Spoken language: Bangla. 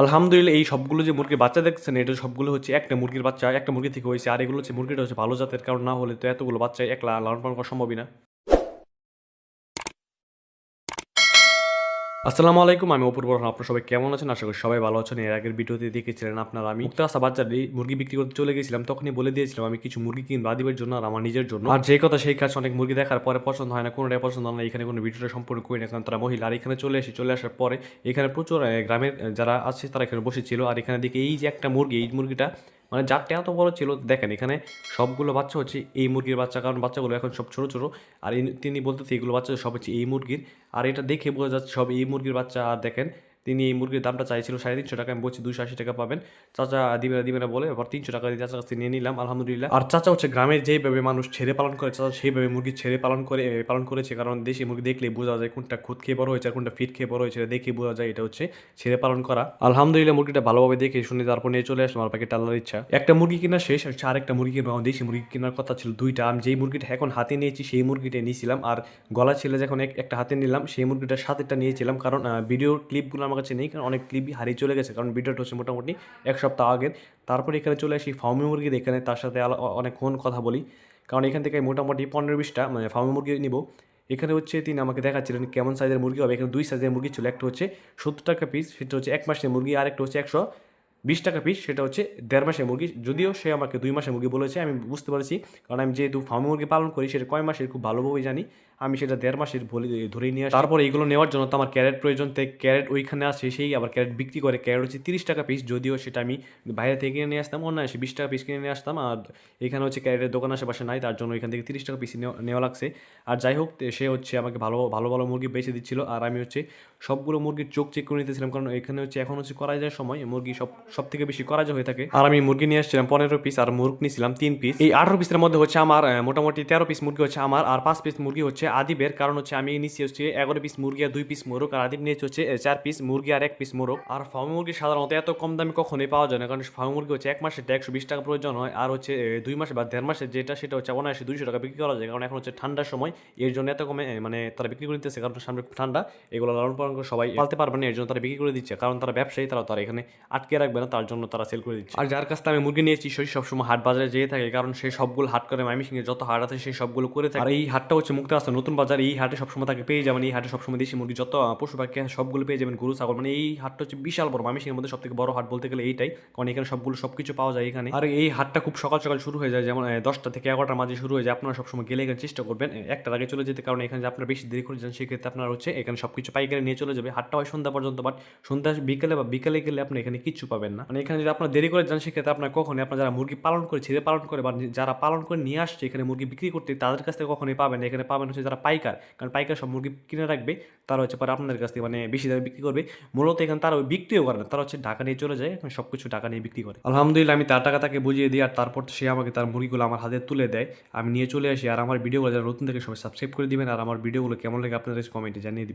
আলহামদুলিল্লাহ, এই সবগুলো যে মুরগির বাচ্চা দেখছেন, এটা সবগুলো হচ্ছে একটা মুরগির বাচ্চা, একটা মুরগি থেকে হয়েছে। আর এগুলো হচ্ছে মুরগিটা হচ্ছে ভালো জাতের, কারণ না হলে তো এতগুলো বাচ্চা একলা লালন পালন করা সম্ভবই না। আসসালামু আলাইকুম, আমি অপূর্ব রহমান। আপনার সবাই কেমন আছেন? আশা করি সবাই ভালো আছেন। এর আগের ভিডিওতে দেখেছিলেন আপনারা, আমি মুক্তাসা বাজারে মুরগি বিক্রি করতে চলে গেছিলাম, তখনই বলে দিয়েছিলাম, আমি কিছু মুরগি কিনবো আদিবের জন্য আর আমার নিজের জন্য। আর যে কথা সেই কাজ অনেক মুরগি দেখার পরে পছন্দ হয় না, কোনোটাই পছন্দ হয় না, এখানে কোনো ভিডিওটা সম্পূর্ণ করি না, কারণ তারা মহিলা। আর এখানে চলে এসে, চলে আসার পরে এখানে প্রচুর গ্রামের যারা আছে তারা এখানে বসেছিল। আর এখানে দেখি এই যে একটা মুরগি, এই মুরগিটা মানে জাতটা এত বড় ছিল, দেখেন এখানে সবগুলো বাচ্চা হচ্ছে এই মুরগির বাচ্চা, কারণ বাচ্চাগুলো এখন সব ছোট ছোট। আর তিনি বলতেছে এগুলো বাচ্চা সব হচ্ছে এই মুরগির। আর এটা দেখে বোঝা যাচ্ছে সব এই মুরগির বাচ্চা। আর দেখেন তিনি এই মুরগির দামটা চাইছিল সাড়ে তিনশো টাকা, আমি বলছি দুশো আশি টাকা পাবেন। চাচা দিবে না দিবে না বলে এবার তিনশো টাকা দিয়ে চাচার কাছে নিয়ে নিলাম, আলহামদুলিল্লাহ। আর চাচা হচ্ছে গ্রামের যেইভাবে মানুষ ছেড়ে পালন করে, চাচা সেইভাবে মুরগি ছেড়ে পালন করে পালন করেছে। কারণ দেশি মুরগি দেখলে বোঝা যায় কোনটা খুদ খেয়ে বড় হয়েছে আর কোনটা ফিট খেয়ে বড় হয়েছে দেখে বোঝা যায় এটা হচ্ছে ছেড়ে পালন করা। আলহামদুলিল্লাহ মুরগিটা ভালোভাবে দেখে শুনে তারপর নিয়ে চলে আসলাম আর পাখি টাল্লার ইচ্ছা। একটা মুরগি কেনা শেষ, হচ্ছে আরেকটা মুরগি কিনবো দেশি মুরগি কেনার কথা ছিল দুইটা। আমি যেই মুরগিটা এখন হাতে নিয়েছি, সেই মুরগিটা নিয়েছিলাম। আর গলা ছেলে যখন এক- একটা হাতে নিলাম, সেই মুরগিটার সাথেটা নিয়েছিলাম। কারণ ভিডিও ক্লিপগুলো আমার কাছে নেই, কারণ অনেক ক্লিপই হারিয়ে চলে গেছে, কারণ ভিডিওটা হচ্ছে মোটামুটি এক সপ্তাহ আগের তারপরে এখানে চলে আসি ফার্মি মুরগির এখানে, তার সাথে অনেকক্ষণ কথা বলি। কারণ এখান থেকে মোটামুটি পনেরো বিশটা মানে ফার্মি মুরগি নিব। এখানে হচ্ছে তিনি আমাকে দেখাচ্ছিলেন কেমন সাইজের মুরগি হবে। এখানে দুই সাইজের মুরগি ছিল, একটা হচ্ছে সত্তর টাকা পিস সেটা হচ্ছে এক মাসের মুরগি, আর একটা হচ্ছে একশো বিশ টাকা পিস সেটা হচ্ছে দেড় মাসের মুরগি। যদিও সে আমাকে দুই মাসের মুরগি বলেছে, আমি বুঝতে পারছি, কারণ আমি যেহেতু ফার্ম মুরগি পালন করি, সেটা কয় মাসের খুব ভালোভাবেই জানি। আমি সেটা দেড় মাসের বলে ধরে নিয়ে তারপর এইগুলো নেওয়ার জন্য তো আমার ক্যারেট প্রয়োজন তাই ক্যারেট ওইখানে আসে সেই, আবার ক্যারেট বিক্রি করে, ক্যারেট হচ্ছে তিরিশ টাকা পিস যদিও সেটা আমি বাইরে থেকে কিনে নিয়ে আসতাম অন্য আসে বিশ টাকা পিস কিনে নিয়ে আসতাম, আর এখানে হচ্ছে ক্যারেটের দোকান আশেপাশে নাই, তার জন্য এখান থেকে তিরিশ টাকা পিস নেওয়া লাগছে। আর যাই হোক সে হচ্ছে আমাকে ভালো ভালো ভালো মুরগি বেছে দিচ্ছিল, আর আমি হচ্ছে সবগুলো মুরগির চোখ চেক করে নিতেছিলাম, কারণ এখানে হচ্ছে এখন হচ্ছে করা যায় সময়, মুরগি সব সব থেকে বেশি করা যায় হয়ে থাকে। আর আমি মুরগি নিয়ে আসছিলাম পনেরো পিস আর মুরগ নিয়েছিলাম তিন পিস এই আঠারো পিসের মধ্যে হচ্ছে আমার মোটামুটি তেরো পিস মুরগি হচ্ছে আমার, আর পাঁচ পিস মুরগি হচ্ছে আদিবের কারণ হচ্ছে আমি নিচে হচ্ছে এগারো পিস মুরগি আর দুই পিস মোরগ, আর আদিব নিয়েছে হচ্ছে চার পিস মুরগি আর এক পিস মোরগ। আর ফার্মি মুরগি সাধারণত এত কম দামে কখনোই পাওয়া যায় না, কারণ ফার্মি মুরগি হচ্ছে এক মাসে একশো বিশ টাকা প্রয়োজন হয়, আর হচ্ছে দুই মাসে বা দেড় মাসে যেটা সেটা হচ্ছে অনায়াসে দুইশো টাকা বিক্রি করা যায়, কারণ এখন হচ্ছে ঠান্ডার সময়, এর জন্য এত কমে মানে তারা বিক্রি করে দিতেছে, কারণ সামনে ঠান্ডা, এগুলো লালন পালন করে সবাই পালতে পারবে না, এর জন্য তারা বিক্রি করে দিচ্ছে, কারণ তারা ব্যবসায়ী তারা তারা এখানে আটকে রাখবে না, তার জন্য তারা সেল করে দিচ্ছে। আর যার কাছ থেকে আমি মুরগি নিয়েছি সেই সবসময় হাট বাজারে যেয়ে থাকে, কারণ সেই সবগুলো হাট করে মাইমিসিংয়ে যত হাট আছে সেই সবগুলো করে থাকে। আর এই হাটটা হচ্ছে মুক্ত আছে নতুন বাজার, এই হাটে সবসময় তাকে পেয়ে যাবেন, এই হাটে সবসময় দেশি মুরগি যত পশু পাখি সবগুলো পেয়ে যাবেন, গরু, ছাগল মানে এই হাটটা হচ্ছে বিশাল বড় মাইমিসিংয়ের মধ্যে সবথেকে বড় হাট বলতে গেলে এইটাই, কারণ এখানে সবগুলো সবকিছু পাওয়া যায় এখানে আর এই হাটটা খুব সকাল সকাল শুরু হয়ে যায়, যেমন দশটা থেকে এগারোটার মাঝে শুরু হয়ে যায়, আপনারা সবসময় গেলে এখানে চেষ্টা করবেন একটার আগে চলে যেতে, কারণ এখানে যে আপনারা বেশি দেরি করে যান, সেক্ষেত্রে আপনার হচ্ছে এখানে সবকিছু পাইকারি নিয়ে চলে যাবে, হাটটা হয় সন্ধ্যা পর্যন্ত, বাট সন্ধ্যা বিকেলে বা বিকেলে গেলে আপনি এখানে কিচ্ছু পাবেন না মানে এখানে যদি আপনার দেরি করে যান, সেক্ষেত্রে আপনার কখনই, আপনার যারা মুরগি পালন করে ছেড়ে পালন করে, বা যারা পালন করে নিয়ে আসছে, এখানে মুরগি বিক্রি করতে, তাদের কাছ থেকে কখনোই পাবেন। এখানে পাবেন হচ্ছে যারা পাইকার, কারণ পাইকার সব মুরগি কিনে রাখবে, তারা হচ্ছে পরে আপনাদের কাছ থেকে মানে বেশি দামে বিক্রি করবে। মূলত এখানে তারা বিক্রিও করে না, তারা হচ্ছে ঢাকা নিয়ে চলে যায় এখন সব কিছু টাকা নিয়ে বিক্রি করে। আলহামদুলিল্লাহ, আমি তার টাকা তাকে বুঝিয়ে দিই, আর তারপর সে আমাকে তার মুরগিগুলো আমার হাতে তুলে দেয়। আমি নিয়ে চলে আসি, আর আমার ভিডিওগুলো যারা নতুন থেকে সবাই সাবস্ক্রাইব করে দিবেন, আর আমার ভিডিওগুলো কেমন লাগে আপনাদের কমেন্টে জানিয়ে দিবেন।